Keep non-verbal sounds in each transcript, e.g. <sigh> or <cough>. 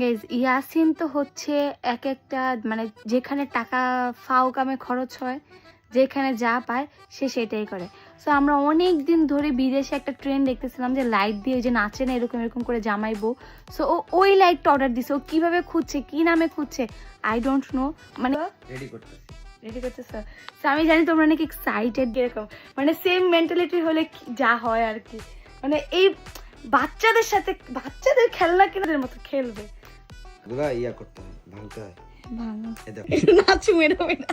Gauge Yasin তো হচ্ছে এক একটা মানে যেখানে টাকা ফাও কামে খরচ হয় যেখানে যা পায় সে সেটাই করে। সো আমরা অনেক দিন ধরে বিদেশে একটা ট্রেন্ড দেখতেছিলাম যে লাইট দিয়ে ওই যে নাচে না এরকম এরকম করে জামাইবো সো ও ওই লাইটটা অর্ডার দিছে ও কীভাবে খুঁজছে কি নামে খুঁজছে আই ডোন্ট নো মানে রেডি করতেছি। রেডি করতেছো? তো আমি জানি তোমরা নাকি এক্সাইটেড এরকম মানে সেম মেন্টালিটি হলে যা হয় আর কি। মানে এই বাচ্চাদের সাথে বাচ্চাদের খেলনা কেনাদের মতো খেলবে। ইয়া করতে হয় ভাঙতে হয় না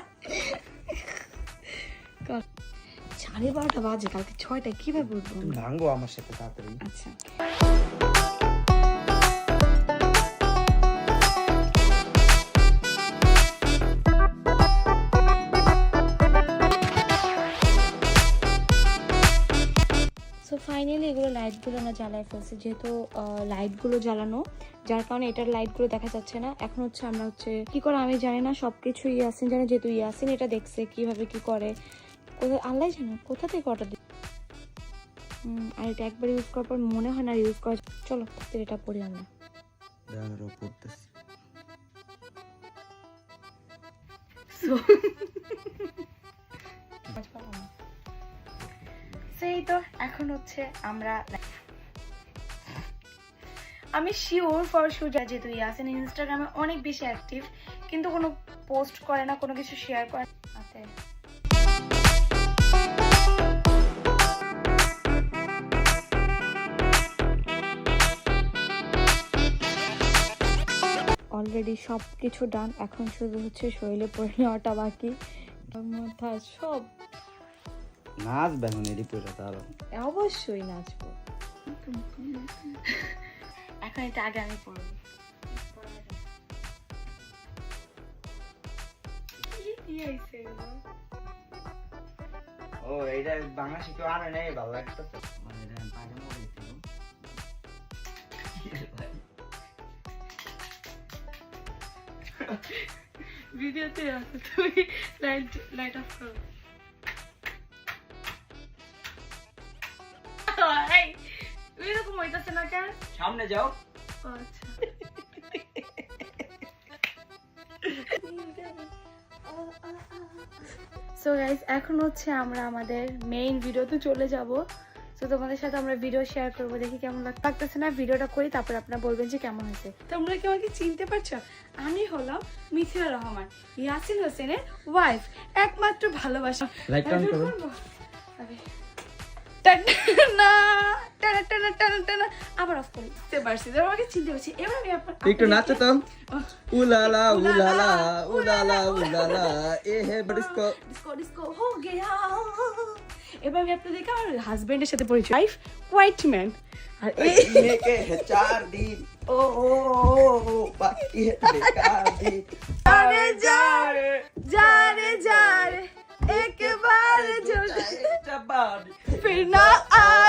সাড়ে বারোটা বাজে কালকে ছয়টায় কীভাবে বলব ভাঙবো আমার সাথে তাড়াতাড়ি আচ্ছা সো ফাইনালি এগুলো লাইটগুলো আমরা জ্বালায় ফেলছি। যেহেতু লাইটগুলো জ্বালানো যার কারণে এটার লাইটগুলো দেখা যাচ্ছে না। এখন হচ্ছে আমরা হচ্ছে কি করে আমি জানি না সব কিছু ইয়াসিন জানে যেহেতু ইয়াসিন এটা দেখছে কীভাবে কি করে। কোথায় আল্লাহ জানে কোথা থেকে অর্ডার দিই আর এটা একবার ইউজ করার পর মনে হয় না ইউজ করা চলো এটা পড়ি আমরা। <laughs> সেই তো এখন হচ্ছে আমরা আমি শিওর ফর শিওর যা যেহেতু ইয়াসিন ইনস্টাগ্রামে অনেক বেশি অ্যাক্টিভ কিন্তু কোনো পোস্ট করে না কোনো কিছু শেয়ার করে না। অলরেডি সব কিছু ডান এখন শুধু হচ্ছে শরীরে পরে নেওয়াটা বাকি। মাথা সব নাচ বেগুন এডি পড়ে তারও অবশ্যই নাচবো। <laughs> এখন এটা আগে আমি পড়ব ও এইটা বাংলা শিখে আনে নেই ভালো লাগতেছে। মানে এটা পরে ভিডিওতে আছে তুমি লাইট লাইট অফ করো। এই, এরকম হইতাছে না কেন? সামনে যাও। আচ্ছা। সো গাইস এখন হচ্ছে আমরা আমাদের মেইন ভিডিওতে চলে যাব। তো তোমাদের সাথে আমরা ভিডিও শেয়ার করব দেখি কেমন লাগতেছে না। ভিডিওটা করি তারপর আপনারা বলবেন যে কেমন হয়েছে। তোমরা কি আমাকে চিনতে পারছ? আমি হলাম মিথিলা রহমান ইয়াসিন হোসেনের ওয়াইফ একমাত্র ভালোবাসা। আরে। টানা, টানা, টানা, টানা, টানা। আবার অফ করি বুঝতে পারছি তোমরা আমাকে চিনতে পারছি এবার আমি আপনার একটু নাচো তো আহ। উলালা উলালা উলালা উলালা এ হে বডিসকো ডিসকো ডিসকো হো গয়া এবার আমি আপনাদেরকে আমার হাজবেন্ডের সাথে পরিচয় লাইফ হোয়াইট ম্যান আর এই ইহে কে হে চার দিন ও ও ও বাকি হে বেকার দিন जाने जा जाने जा रे एक बार जो জবান फिर ना आए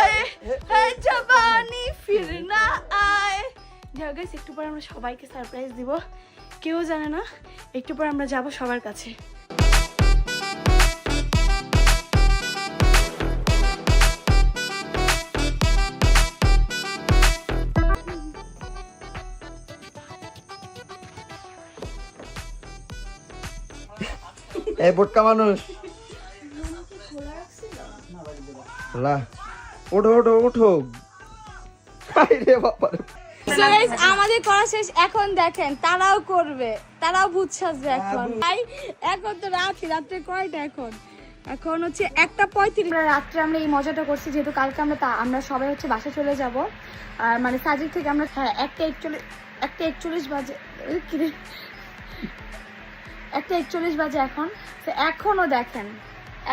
জবানি ফির না আয়। যাও গাইস একটু পর আমরা সবাইকে সারপ্রাইজ দিব। কেউ জানে না একটু পর আমরা যাব সবার কাছে। এই বোটকা মানুষ। খোলা। ওঠো ওঠো ওঠো। আরে বাবা আমাদের করা শেষ। এখন দেখেন তারাও করবে। তারাও বুঝছাস যে এখন। ভাই এখন তো রাত্রি রাত্রে কয়টা এখন? এখন হচ্ছে একটা পঁয়ত্রিশ রাত্রে আমরা এই মজাটা করছি যেহেতু কালকে আমরা তা আমরা সবাই হচ্ছে বাসা চলে যাব। আর মানে সাজিক থেকে আমরা হ্যাঁ একটা একচল্লিশ একটা একচল্লিশ বাজে এই কি রে? একটা একচল্লিশ বাজে এখন। তো এখনও দেখেন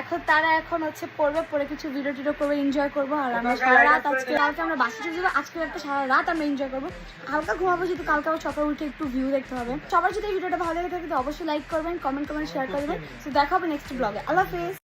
এখন তারা এখন হচ্ছে পড়বে পরে কিছু ভিডিও টিডিও করবে এনজয় করব। আর আমরা সারা রাত আজকে কালকে আমরা বাসে চলে যাব আজকে একটা সারা রাত আমরা এনজয় করব। হালকা ঘুমাবো যেহেতু কালকে আবার সকালে উঠে একটু ভিউ দেখতে হবে। সবার যদি এই ভিডিওটা ভালো লেগে থাকে তো অবশ্যই লাইক করবেন কমেন্ট কমেন্ট শেয়ার করবেন। তো দেখা হবে নেক্সট ব্লগে আল্লাহ হাফেজ।